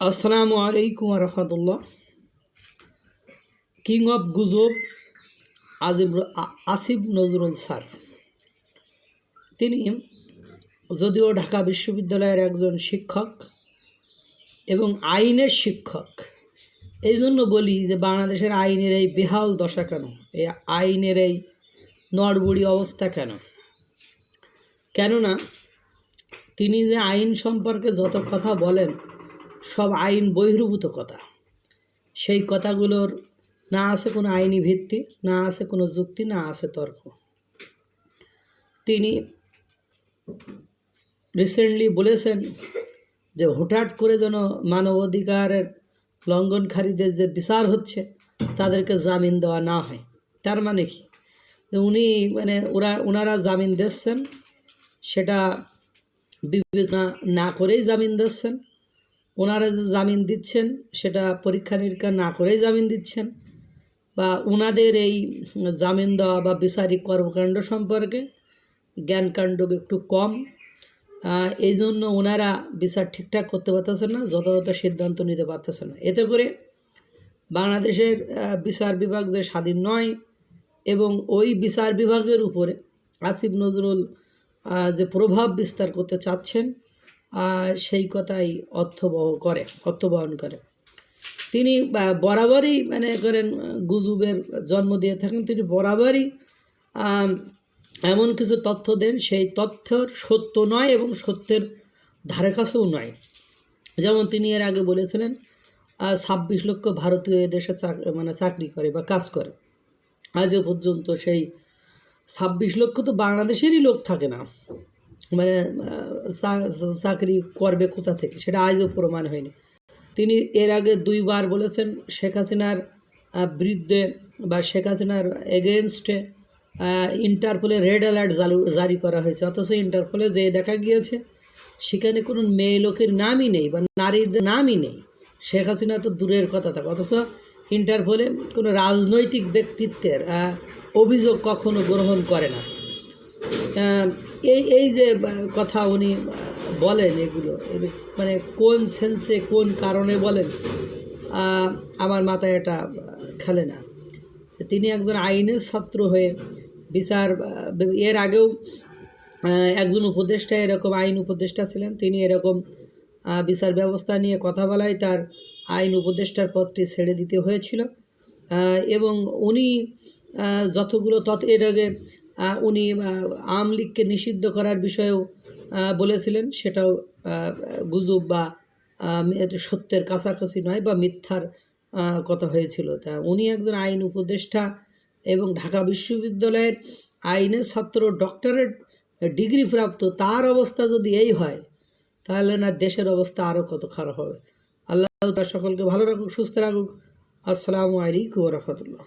আসসালামু আলাইকুম রহমতুল্লাহ। King of গুজব আজিব আসিফ নজরুল স্যার তিনি যদিও ঢাকা বিশ্ববিদ্যালয়ের একজন শিক্ষক এবং আইনের শিক্ষক এই জন্য বলি যে বাংলাদেশের আইনের এই বেহাল দশা কেন? এই আইনের এই নড়বড়ি অবস্থা কেন? কেননা তিনি যে আইন সম্পর্কে যত কথা বলেন সব আইন বহির্ভূত কথা। সেই কথাগুলোর না আছে কোনো আইনি ভিত্তি, না আছে কোনো যুক্তি, না আছে তর্ক। তিনি রিসেন্টলি বলেছেন যে হঠাৎ করে যেন মানবাধিকারের লঙ্ঘনকারীদের যে বিচার হচ্ছে, তাদেরকে জামিন দেওয়া না হয়। তার মানে কি? উনি মানে ওরা, ওনারা জামিন দিচ্ছেন, সেটা বিবেচনা না করেই জামিন দিচ্ছেন। ওনারা যে জামিন দিচ্ছেন, সেটা পরীক্ষা নিরীক্ষা না করেই জামিন দিচ্ছেন বা ওনাদের এই জামিন দেওয়া বা বিচারিক কর্মকাণ্ড সম্পর্কে জ্ঞানকাণ্ড একটু কম। এই জন্য ওনারা বিচার ঠিকঠাক করতে পারতেছেন না, যথাযথ সিদ্ধান্ত নিতে পারতেছে না। এতে করে বাংলাদেশের বিচার বিভাগ যে স্বাধীন নয় এবং ওই বিচার বিভাগের উপরে আসিফ নজরুল যে প্রভাব বিস্তার করতে চাচ্ছেন সেই কথাই অর্থবহ করে অর্থবহন করে। তিনি বরাবরই মানে করেন গুজুবের জন্ম দিয়ে থাকেন। তিনি বরাবরই এমন কিছু তথ্য দেন, সেই তথ্যর সত্য নয় এবং সত্যের ধারে কাছেও নয়। যেমন তিনি এর আগে বলেছিলেন ছাব্বিশ লক্ষ ভারতীয় এদেশে মানে চাকরি করে বা কাজ করে। আজও পর্যন্ত সেই ছাব্বিশ লক্ষ তো বাংলাদেশেরই লোক থাকে না। মানে চাকরি করবে কোথা থেকে? সেটা আজও প্রমাণ হয়নি। তিনি এর আগে দুইবার বলেছেন শেখ হাসিনার বিরুদ্ধে বা শেখ হাসিনার এগেনস্টে ইন্টারপোলে রেড অ্যালার্ট জারি করা হয়েছে। অথচ ইন্টারপোলে যে দেখা গিয়েছে, সেখানে কোনো মেয়ে লোকের নামই নেই বা নারীর নামই নেই। শেখ হাসিনা তো দূরের কথা থাকে, অথচ ইন্টারপোলে কোনো রাজনৈতিক ব্যক্তিত্বের অভিযোগ কখনো গ্রহণ করে না। এই এই যে কথা উনি বলেন এগুলো মানে কোন সেন্সে কোন কারণে বলেন আমার মাথায় এটা খেলে না। তিনি একজন আইনের ছাত্র হয়ে বিচার এর আগেও একজন উপদেষ্টা, এরকম আইন উপদেষ্টা ছিলেন। তিনি এরকম বিচার ব্যবস্থা নিয়ে কথা বলায় তার আইন উপদেষ্টার পদটি ছেড়ে দিতে হয়েছিল। এবং উনি যতগুলো তত এর আগে উনি আওয়ামী লীগকে নিষিদ্ধ করার বিষয়েও বলেছিলেন। সেটাও গুজব বা সত্যের কাছাকাছি নয় বা মিথ্যার কথা হয়েছিল। তা উনি একজন আইন উপদেষ্টা এবং ঢাকা বিশ্ববিদ্যালয়ের আইনের ছাত্র, ডক্টরেট ডিগ্রি প্রাপ্ত তার অবস্থা যদি এই হয়, তাহলে না দেশের অবস্থা আরও কত খারাপ হবে। আল্লাহ তাআলা সকলকে ভালো রাখুক, সুস্থ রাখুক। আসসালামু আলাইকুম রহমতুল্লাহ।